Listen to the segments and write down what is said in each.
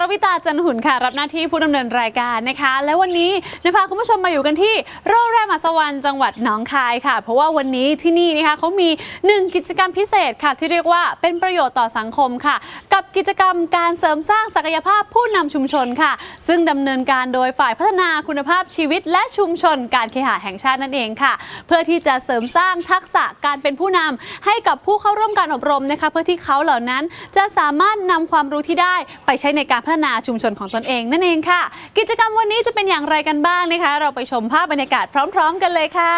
รวิตาจันหุ่นค่ะ รับหน้าที่ผู้ดำเนินรายการนะคะ และวันนี้นพาคุณผู้ชมมาอยู่กันที่โรงแรมอัศวรรณจังหวัดหนองคายค่ะ เพราะว่าวันนี้ที่นี่นะคะเขามีหนึ่งกิจกรรมพิเศษค่ะ ที่เรียกว่าเป็นประโยชน์ต่อสังคมค่ะ กับกิจกรรมการเสริมสร้างศักยภาพผู้นำชุมชนค่ะ ซึ่งดำเนินการโดยฝ่ายพัฒนาคุณภาพชีวิต และชุมชน การเคหะแห่งชาตินั่นเองค่ะ เพื่อที่จะเสริมสร้างทักษะการเป็นผู้นำให้กับผู้เข้าร่วมการอบรมนะคะ เพื่อที่เขาเหล่านั้นจะสามารถนำความรู้ที่ได้ไปใช้ในการพัฒนาชุมชนของตนเองนั่นเองค่ะ กิจกรรมวันนี้จะเป็นอย่างไรกันบ้างนะคะ เราไปชมภาพบรรยากาศพร้อม ๆ กันเลยค่ะ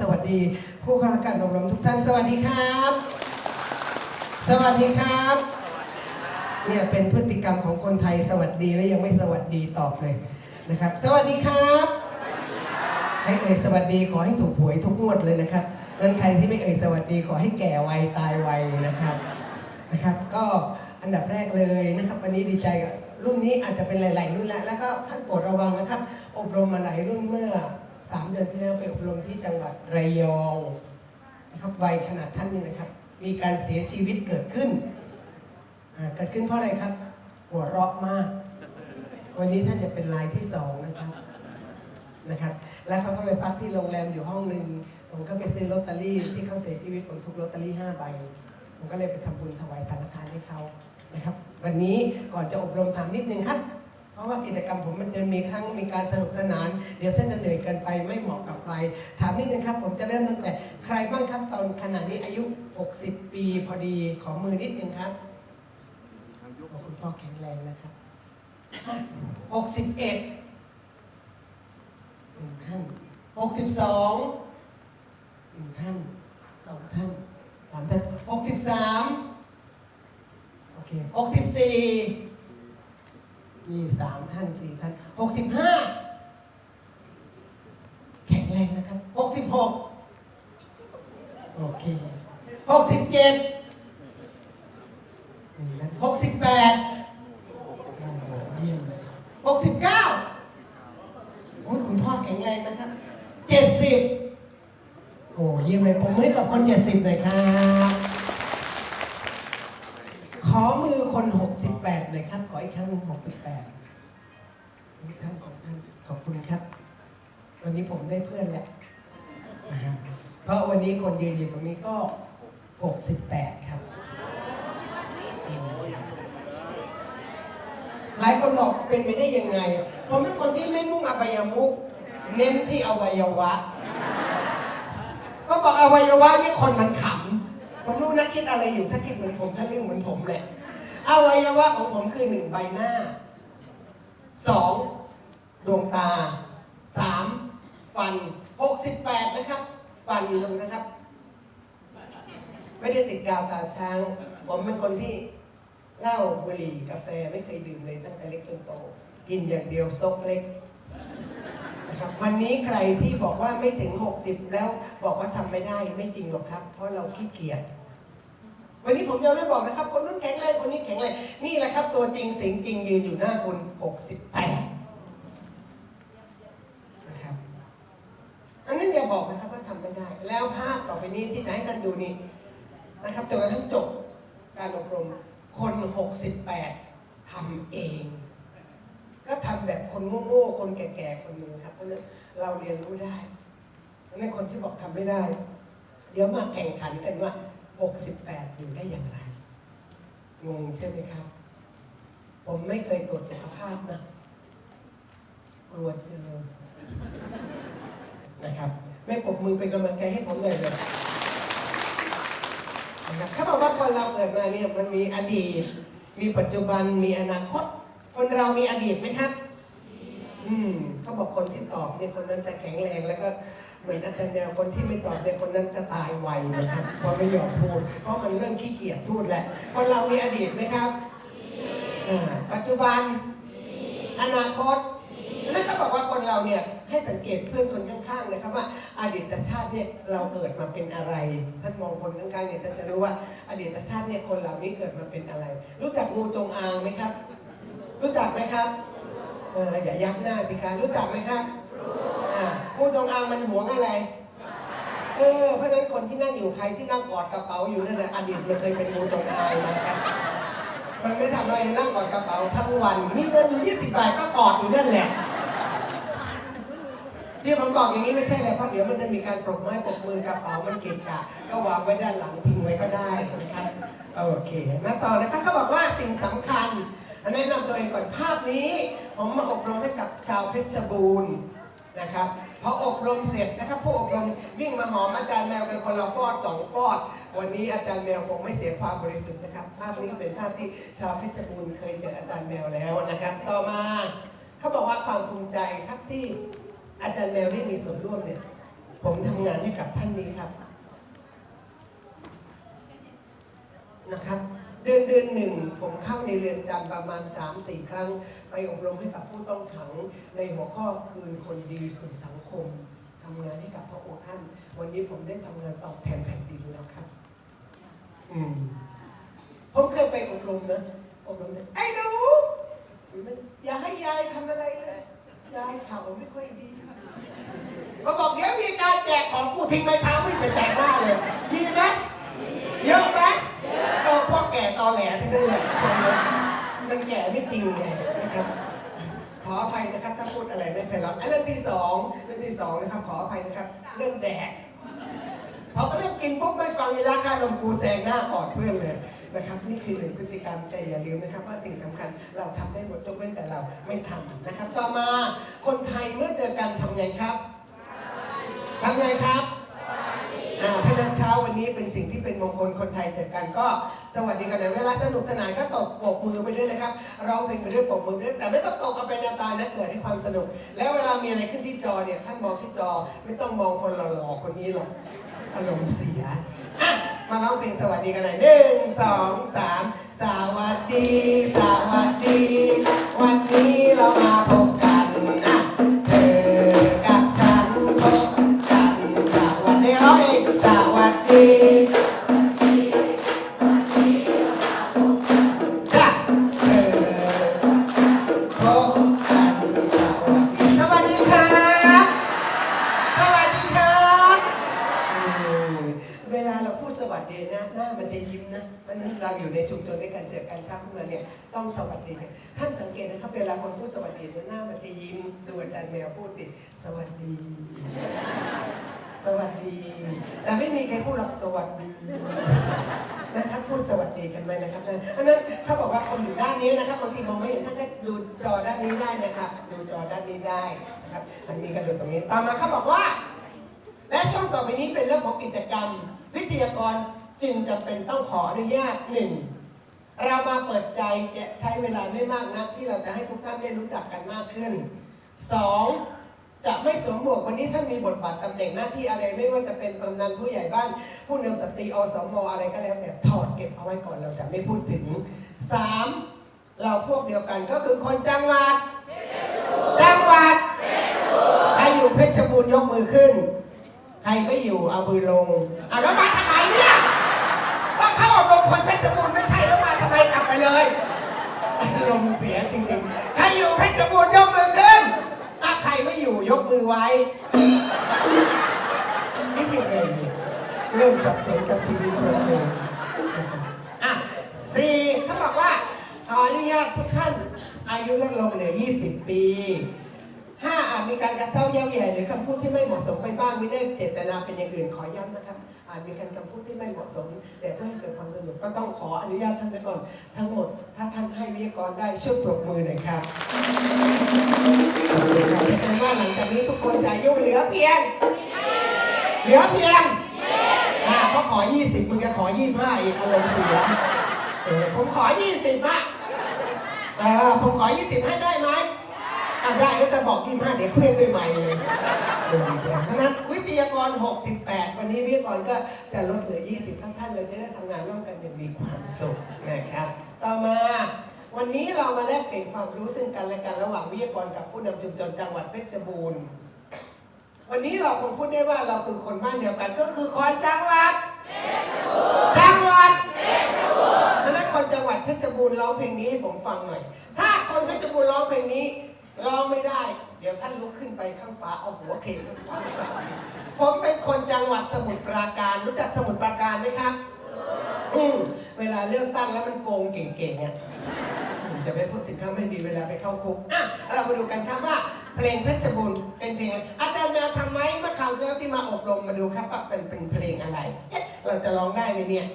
สวัสดีผู้เข้ารับการอบรมทุกท่านสวัสดีครับ สวัสดีครับเนี่ยเป็นพฤติกรรมของคนไทยสวัสดีและยังไม่สวัสดีตอบเลยนะครับ สวัสดีครับให้เอ่ยสวัสดีขอให้ถูกหวยทุกงวดเลยนะครับนั้นใครที่ไม่เอ่ยสวัสดีขอให้แก่ไวตายไวนะครับนะครับ ก็ อันดับแรกเลยนะครับ วันนี้ดีใจกับรุ่นนี้อาจจะเป็นหลาย ๆ รุ่นแล้วแล้วก็ท่านโปรดระวังนะครับ อบรมมาหลายรุ่นเมื่อ 3 เดือนที่แล้วไปอบรมที่จังหวัดระยองนะครับวัยขนาดท่านนี้นะครับ มีการเสียชีวิตเกิดขึ้นเกิดขึ้นเพราะอะไรครับ หัวเราะมาก วันนี้ท่านจะเป็นรายที่สองนะครับนะครับ แล้วเขาก็ไปพักที่โรงแรมอยู่ห้องหนึ่งผมก็ไปซื้อลอตเตอรี่ที่เขาเสียชีวิตผมถูกลอตเตอรี่ห้าใบผมก็เลยไปทำบุญถวายสังฆทานให้เขา นะครับ วันนี้ก่อนจะอบรมถามนิดนึงครับ เพราะว่ากิจกรรมผมมันจะมีครั้งมีการสนุกสนาน เดี๋ยวท่านจะเหนื่อยเกินไปไม่เหมาะกับใครถามนิดนึงครับ ผมจะเริ่มตั้งแต่ใครบ้างครับตอนขณะนี้อายุ 60 ปีพอดีขอมือนิดนึงครับขอบคุณพ่อแข็งแรงนะครับ61หนึ่งท่าน62หนึ่งท่านสองท่านสามท่าน63 โอเค64มีสามท่านสี่ท่านหกสิบห้าแข็งแรงนะครับหกสิบหกโอเคหกสิบเจ็ดหนึ่งท่านหกสิบแปดโอ้โหเยี่ยมเลยหกสิบเก้าโอ้ยคุณพ่อแข็งแรงนะครับเจ็ดสิบโอ้เยี่ยมเลยผมให้กับคนเจ็ดสิบเลยครับ ขอมือคน 68หน่อยครับ ขออีกครั้งหนึ่ง68ท่านสองท่านขอบคุณครับ วันนี้ผมได้เพื่อนแล้วนะเพราะวันนี้คนยืนอยู่ตรงนี้ก็ 68 ครับ หลายคนบอกเป็นไปได้ยังไง ผมเป็นคนที่ไม่มุ่งอบายมุกเน้นที่อวัยวะ ก็บอกอวัยวะนี่คนมันขำ ผมรู้นะคิดอะไรอยู่ถ้าคิดเหมือนผมถ้าเรื่องเหมือนผมแหละอวัยวะของผมคือหนึ่งใบหน้าสองดวงตาสามฟันหกสิบแปดนะครับ ฟันดูนะครับ ไม่ได้ติดกาวตาช้าง ผมเป็นคนที่เหล้าบุหรี่กาแฟไม่เคยดื่มเลยตั้งแต่เล็กจนโต กินอย่างเดียวซกเล็ก นะครับ วันนี้ใครที่บอกว่าไม่ถึง 60 แล้วบอกว่าทำไม่ได้ไม่จริงหรอกครับ เพราะเราขี้เกียจวันนี้ผมจะไม่บอกนะครับ คนนู้นแข็งแรงคนนี้แข็งแรงนี่แหละครับ ตัวจริงเสียงจริงยืนอยู่หน้าคุณ 68 นะครับอันนั้นอย่าบอกนะครับว่าทำไม่ได้ แล้วภาพต่อไปนี้ที่จะให้ท่านดูนี่นะครับจนกระทั่งจบการอบรมคน 68ทำเอง ก็ทำแบบคนโง่ๆคนแก่ๆคนหนึ่งครับ เพราะนั้นเราเรียนรู้ได้เพราะนั้นคนที่บอกทำไม่ได้ เดี๋ยวมาแข่งขันกันว่า 68 อยู่ได้อย่างไร งงใช่ไหมครับ ผมไม่เคยตรวจสุขภาพนะกลัวเจอ นะครับไม่ปรบมือเป็นกำลังใจให้ผมเลยเลยนะครับเขาบอกว่าคนเราเกิดมาเนี่ยมันมีอดีต มีปัจจุบันมีอนาคต คนเรามีอดีตไหมครับ อืมเขาบอกคนที่ตอบเนี่ยคนนั้นจะแข็งแรงแล้วก็เหมือนอาจารย์แนวคนที่ไม่ตอบเนี่ยคนนั้นจะตายไวนะครับเพราะไม่ยอมพูด เพราะมันเริ่มขี้เกียจพูดแหละคนเรามีอดีตไหมครับอ่าปัจจุบัน อนาคตนั่นเขาบอกว่าคนเราเนี่ยให้สังเกตเพื่อนคนข้างๆนะครับว่าอดีตชาติเนี่ยเราเกิดมาเป็นอะไร ท่านมองคนข้างๆเนี่ยท่านจะรู้ว่าอดีตชาติเนี่ยคนเหล่านี้เกิดมาเป็นอะไร รู้จักงูจงอางไหมครับ รู้จักไหมครับเอออย่ายักหน้าสิคะรู้จักไหมครับอ่างูจงอางมันหวงอะไรเออเพราะนั้นคนที่นั่งอยู่ใครที่นั่งกอดกระเป๋าอยู่นั่นแหละอดีตมันเคยเป็นงูจงอางนะครับมันไม่ทำอะไรนั่งกอดกระเป๋าทั้งวันมีเงินยี่สิบบาทก็กอดอยู่นั่นแหละที่ผมบอกอย่างนี้ไม่ใช่เลยเพราะเดี๋ยวมันจะมีการปรบไม้ปรบมือกระเป๋ามันเกะกะก็วางไว้ด้านหลังทิ้งไว้ก็ได้นะครับโอเคมาต่อนะครับเขาบอกว่าสิ่งสำคัญ แนะนำตัวเองก่อนภาพนี้ ผมมาอบรมให้กับชาวเพชรบูรณ์นะครับพออบรมเสร็จนะครับผู้อบรมวิ่งมาหอมอาจารย์แมวกันคนละฟอดสองฟอด วันนี้อาจารย์แมวคงไม่เสียความบริสุทธิ์นะครับ ภาพนี้เป็นภาพที่ชาวเพชรบูรณ์เคยเจออาจารย์แมวแล้วนะครับ ต่อมาเขาบอกว่าความภูมิใจครับที่อาจารย์แมวได้มีส่วนร่วมเนี่ยผมทำงานให้กับท่านนี้ครับนะครับ เดือนเดือนหนึ่งผมเข้าในเรือนจำประมาณ 3-4 ครั้ง ไปอบรมให้กับผู้ต้องขัง ในหัวข้อคืนคนดีสู่สังคมทำงานให้กับพระองค์ท่าน วันนี้ผมได้ทำงานตอบแทนแผ่นดินแล้วครับ อืมผมเคยไปอบรมนะอบรมเนี่ยไอ้หนูอย่าให้ยายทำอะไรเลยยายข่าวไม่ค่อยดีมาบอกเดี๋ยวมีการแจกของกูทิ้งไม้เท้าวิ่งไปแจกหน้าเลย มีไหมเยอะไหมเออพวกแก่ตอแหลทั้งนั้นเลยคนเยอะมันแก่ไม่ จริงไงนะครับ ขออภัยนะครับถ้าพูดอะไรไม่ไพเราะอะเรื่องที่สองเรื่องที่สองนะครับ ขออภัยนะครับ เรื่องแดกพอเริ่มกินปุ๊บไม่ฟังเวลาค่าลมกูแซงหน้ากอดเพื่อนเลยนะครับนี่คือหนึ่งพฤติกรรมแต่อย่าลืมนะครับ ว่าสิ่งสำคัญเราทำได้หมดยกเว้นแต่เราไม่ทำนะครับ ต่อมาคนไทยเมื่อเจอกันทำไงครับทำไงครับ เพราะนั้นเช้าวันนี้เป็นสิ่งที่เป็นมงคลคนไทยเจอกันก็สวัสดีกันนเวลาสนุกสนานก็ตบปรบมือไปด้วยนะครับร้องเพลงไปด้วยปรบมือไปด้วยแต่ไม่ต้องตกกันเป็นแนวตานะเกิดให้ความสนุก แล้วเวลามีอะไรขึ้นที่จอเนี่ยท่านมองที่จอไม่ต้องมองคนหล่อๆคนนี้หรอกอารมณ์เสียอะมาร้องเพลงสวัสดีกันหน่อยหนึ่งสองสามสวัสดี สวัสดี วันนี้เรามาพบ ต้องสวัสดีกันท่านสังเกตนะครับเวลาคนพูดสวัสดีเนี่ยหน้ามันจะยิ้มดูอาจารย์แมวพูดสิ สวัสดี สวัสดี แต่ไม่มีใครพูดหรอกสวัสดีนะครับพูดสวัสดีกันไหมนะครับนะเพราะนั้นเขาบอกว่าคนอยู่ด้านนี้นะครับบางทีมองไม่เห็นท่านก็ดูจอด้านนี้ได้นะครับ ดูจอด้านนี้ได้นะครับทางนี้ก็ดูตรงนี้ต่อมาเขาบอกว่า และช่วงต่อไปนี้เป็นเรื่องของกิจกรรม วิทยากรจึงจำเป็นต้องขออนุญาตหนึ่งเรามาเปิดใจจะใช้เวลาไม่มากนักที่เราจะให้ทุกท่านได้รู้จักกันมากขึ้นสอง จะไม่สวมหมวกวันนี้ท่านมีบทบาทตำแหน่งหน้าที่อะไรไม่ว่าจะเป็นกำนันผู้ใหญ่บ้าน ผู้นำสตรีอสมอะไรก็แล้วแต่ถอดเก็บเอาไว้ก่อนเราจะไม่พูดถึงสามเราพวกเดียวกันก็คือคนจังหวัด จังหวัดใครอยู่เพชรบูรณ์ยกมือขึ้น ใครไม่อยู่เอามือลงอะแล้วมาทำไมเนี่ยก็เข้าอบรมคนเพชรบูรณ์ไม่ใช่แล้วมาทำไมกลับไปเลยลมเสียจริงๆใครอยู่เพชรบูรณ์ยกมือ มือไว้นี่ยังไงเนี่ยเริ่มสับสนกับชีวิตตัวเองอะสี่เขาบอกว่าขออนุญาตทุกท่านอายุลดลงเหลือ 20 ปีห้าอาจมีการกระเซ้าเย้าแย่หรือคำพูดที่ไม่เหมาะสมไปบ้างไม่ได้เจตนาเป็นอย่างอื่นขอย้ำนะครับ อาจมีการคำพูดที่ไม่เหมาะสม แต่เพื่อให้เกิดความสนุกก็ต้องขออนุญาตท่านไปก่อน ทั้งหมด ถ้าท่านให้วิทยากรได้ช่วยปรบมือหน่อยครับ ทุกคนจะอายุเหลือเพียง เหลือเพียงอ่าเขาขอ 20มึงจะขอ 25อีกอารมณ์เสียเออผมขอ 20อะเออผมขอ 20 ให้ได้ไหมอะได้แล้วจะบอกยี่ห้าเดี๋ยวเคลื่อนด้วยใหม่เลยเพราะนั้นวิทยากร 68 วันนี้วิทยากรก็จะลดเหลือ 20 ทั้งท่านเลยจะได้ทำงานร่วมกันอย่างมีความสุขนะครับ ต่อมา วันนี้เรามาแลกเปลี่ยนความรู้ซึ่งกันและกันระหว่างวิทยากรกับผู้นำชุมชนจังหวัดเพชรบูรณ์ วันนี้เราคงพูดได้ว่าเราคือคนบ้านเดียวกันก็คือคนจังหวัดจังหวัดเพราะนั้นคนจังหวัดเพชรบูรณ์ร้องเพลงนี้ให้ผมฟังหน่อย ถ้าคนเพชรบูรณ์ร้องเพลงนี้ร้องไม่ได้ เดี๋ยวท่านลุกขึ้นไปข้างฝาเอาหัวเคลข้างฝาผมเป็นคนจังหวัดสมุทรปราการ รู้จักสมุทรปราการไหมครับ อืมเวลาเลือกตั้งแล้วมันโกงเก่งๆเนี่ย จะไม่พูดถึงเขาไม่มีเวลาไปเข้าคุกอะเรามาดูกันครับว่า เพลงเพชรบูรณ์เป็นเพลงอะไรอาจารย์แมาทำไหมเมื่อคราวที่แล้วที่มาอบรมมาดูครับว่าเป็นเป็นเพลงอะไรเอ๊ะเราจะร้องได้ไหมเนี่ย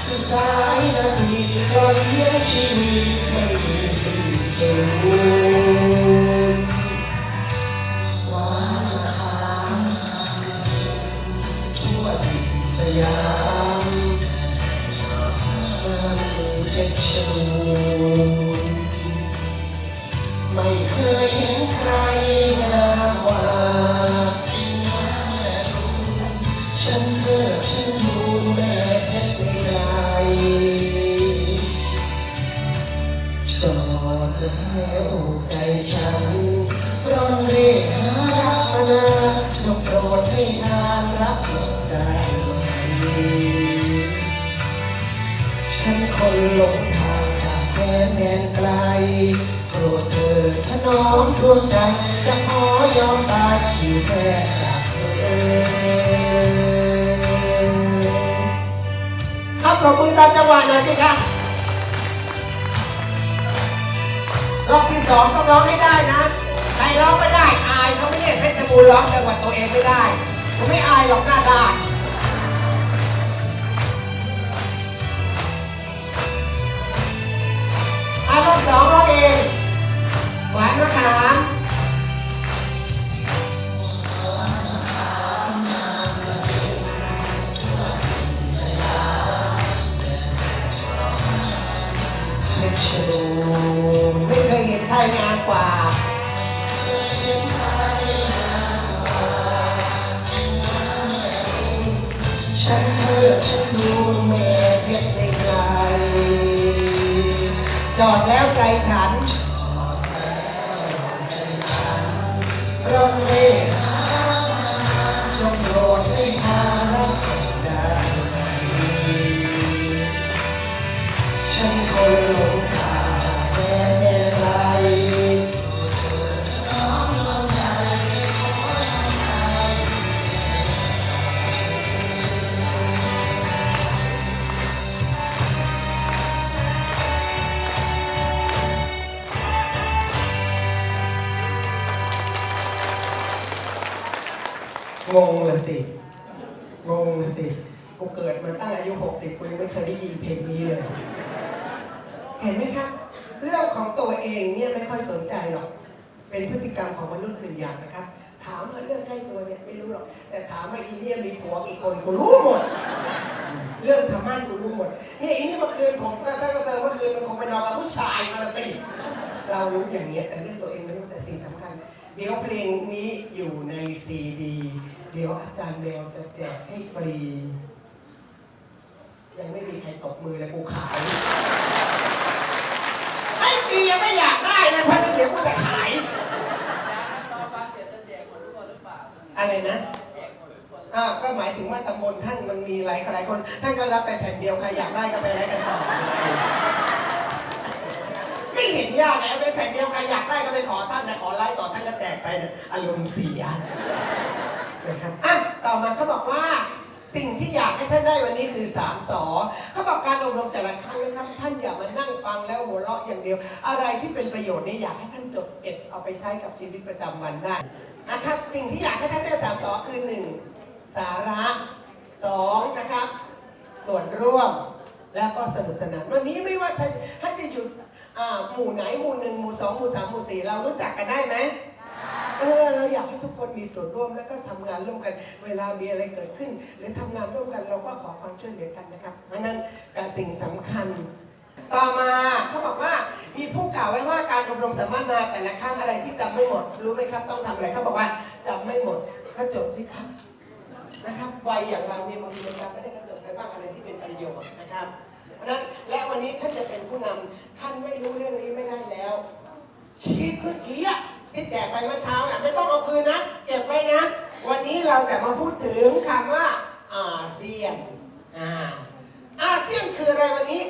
คือสายนาทีเรอเลี้ยงชีวิตไม่มีสิ้นสุดวานมะขามทั่วทินสยามเมืองเพชรบูรณ์ไม่เคย แล้วใจฉันร้อนเร่หารักมานานจงโปรดให้ทานรับหลงได้ไหมฉันคนหลงทางจากแดนแดนไกลโปรดเถิดถนอมดวงใจจะขอยอมตายอยู่แค่ดักเธอครับปรบมือตามจังหวะหน่อยสิครั รอบที่สองต้องร้องให้ได้นะ ใครร้องไม่ได้อายเขาไม่เนี่ยเพชรบูรณ์ร้องจังหวัดตัวเองไม่ได้ผมไม่อายหรอกหน้าด้านอารอบสองร้องเอง หวานมะขาม จอดแล้วใจฉัน งงละสิ งงละสิ กูเกิดมาตั้งอายุ 60กูยังไม่เคยได้ยินเพลงนี้เลย เห็นไหมครับ เรื่องของตัวเองเนี่ยไม่ค่อยสนใจหรอก เป็นพฤติกรรมของมนุษย์หนึ่งอย่างนะครับ ถามว่าเรื่องใกล้ตัวเนี่ยไม่รู้หรอก แต่ถามว่าอีเนี่ยมีผัวกี่คนกูรู้หมด เรื่องสามารถกูรู้หมด เนี่ยอีนี่เมื่อคืนผมถ้าถ้าเจอเมื่อคืนมันคงไปนอนกับผู้ชายมาละติเรารู้อย่างเงี้ยแต่เรื่องตัวเองไม่รู้แต่สิ่งสำคัญเดี๋ยวเพลงนี้อยู่ใน เดี๋ยวอาจารย์แมวจะแจกให้ฟรี ยังไม่มีใครตบมือเลยกูขาย ไอ้ฟรียังไม่อยากได้เลยเพราะเดี๋ยวกูจะขาย อะไรนะอ่าก็หมายถึงว่าตำบลท่านมันมีหลายหลายคน ท่านก็รับไปแผ่นเดียวใครอยากได้ก็ไปไล่กันต่อไม่เห็นยากแล้วไปแผ่นเดียวใครอยากได้ก็ไปขอท่านนะขอไล่ต่อท่านก็แจกไปเนี่ยอารมณ์เสีย นะครับอะต่อมาเขาบอกว่าสิ่งที่อยากให้ท่านได้วันนี้คือสามสอเขาบอกการอบรมแต่ละครั้งนะครับท่านอย่ามานั่งฟังแล้วหัวเราะอย่างเดียว อะไรที่เป็นประโยชน์นี่อยากให้ท่านจดเก็บเอาไปใช้กับชีวิตประจำวันได้นะครับ สิ่งที่อยากให้ท่านได้สามสอคือหนึ่งสาระสองนะครับ ส่วนร่วมแล้วก็สนุกสนานวันนี้ไม่ว่าท่านจะอยู่หมู่ไหนหมู่หนึ่งหมู่สองหมู่สามหมู่สี่เรารู้จักกันได้ไหม เออเราอยากให้ทุกคนมีส่วนร่วมแล้วก็ทำงานร่วมกัน เวลามีอะไรเกิดขึ้น หรือทำงานร่วมกันเราก็ขอความช่วยเหลือกันนะครับเพราะนั้นการสิ่งสำคัญ ต่อมาเขาบอกว่ามีผู้กล่าวไว้ว่าการอบรมสัมมนาแต่ละครั้งอะไรที่จำไม่หมด รู้ไหมครับต้องทำอะไรเขาบอกว่าจำไม่หมดก็จดสิครับนะครับวัยอย่างเราเนี่ยบางทีมันจำไม่ได้ก็จดไปบ้างอะไรที่เป็นประโยชน์นะครับเพราะนั้นและวันนี้ท่านจะเป็นผู้นำท่านไม่รู้เรื่องนี้ไม่ได้แล้วชีตเมื่อกี้อะ ที่แจกไปเมื่อเช้าน่ะไม่ต้องเอาคืนนะ เก็บไว้นะ วันนี้เราจะมาพูดถึงคำว่าอาเซียนอ่าอาเซียนคืออะไรวันนี้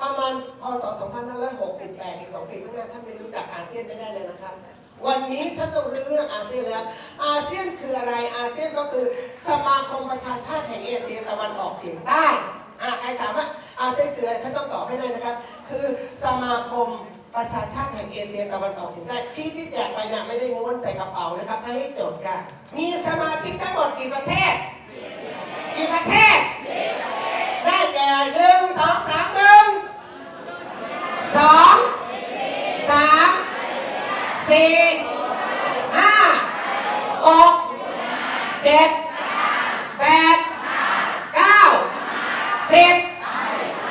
ประมาณพศ 2568 อีก 2 ปีข้างหน้าท่านไม่รู้จักอาเซียนไม่ได้เลยนะครับ วันนี้ท่านต้องรู้เรื่องอาเซียนแล้ว อาเซียนคืออะไรอาเซียนก็คือสมาคมประชาชาติแห่งเอเชียตะวันออกเฉียงใต้อะใครถามว่าอาเซียนคืออะไรท่านต้องตอบให้ได้นะครับ คือสมาคม ประชาชาติแห่งเอเชียตะวันออกเฉียงใต้ชี้ที่แจกไปนี่ยไม่ได้ม้วนใส่กระเป๋านะครับให้โจทย์กัน มีสมาชิกทั้งหมดกี่ประเทศกี่ประเทศ ได้แก่หนึ่งสองสามหนึ่งสองสามสี่ห้าหกเจ็ดแปดเก้าสิบ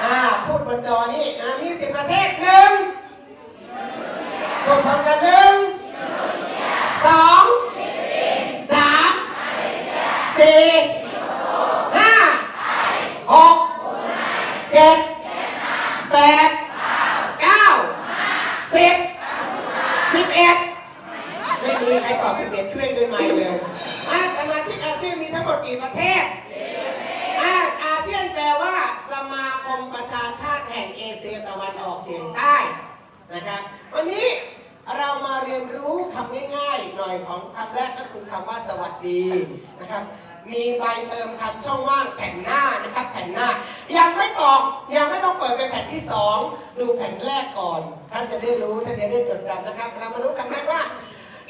อ่าพูดบนจอนี่มีสิบประเทศหนึ่ง ดกันหนึ่งสองสามสี่ห้าหกเจ็ดแปดเก้าสิบสิบเอ็ดไม่มีใครตอบสิบเอ็ดช่วยด้วยไม่เลยอาสมาชิกอาเซียนมีทั้งหมดกี่ประเทศอาอาเซียนแปลว่า สมาคมประชาชาติแห่งเอเชียตะวันออกเฉียงใต้นะครับ วันนี้ มาเรียนรู้คำง่ายๆ หน่อยของคำแรกก็คือคำว่าสวัสดีนะครับ มีใบเติมคำช่องว่างแผ่นหน้านะครับแผ่นหน้า ยังไม่ตอบยังไม่ต้องเปิดไปแผ่นที่สองดูแผ่นแรกก่อน ท่านจะได้รู้ท่านจะได้จดจำนะครับ เรามารู้คำแรกว่า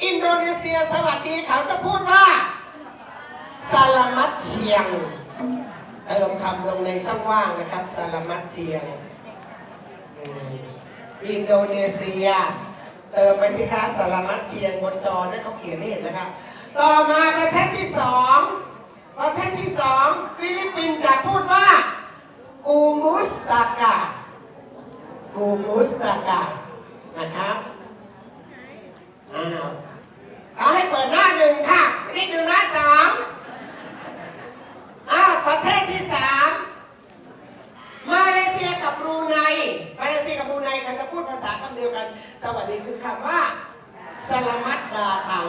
อินโดนีเซียสวัสดีเขาจะพูดว่าสลามัตเชียง เติมคำลงในช่องว่างนะครับสลามัตเชียง อินโดนีเซีย เติมไปที่ค้าสลามัตเชียงบนจอนะเขาเขียนให้เห็นแล้วครับ ต่อมาประเทศที่สองประเทศที่สองฟิลิปปินส์จะพูดว่ากูมุสตากากูมุสตากานะครับอ้าวเอาให้เปิดหน้าหนึ่งค่ะนี่ดูหน้าสองอ่าประเทศที่สามมาเล เซียกับบรูไนมาเลเซียกับบรูไนเขาจะพูดภาษาคำเดียวกัน สวัสดีคือคำว่าสลามัดดาตัง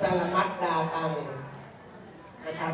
สลามัดดาตังนะครับ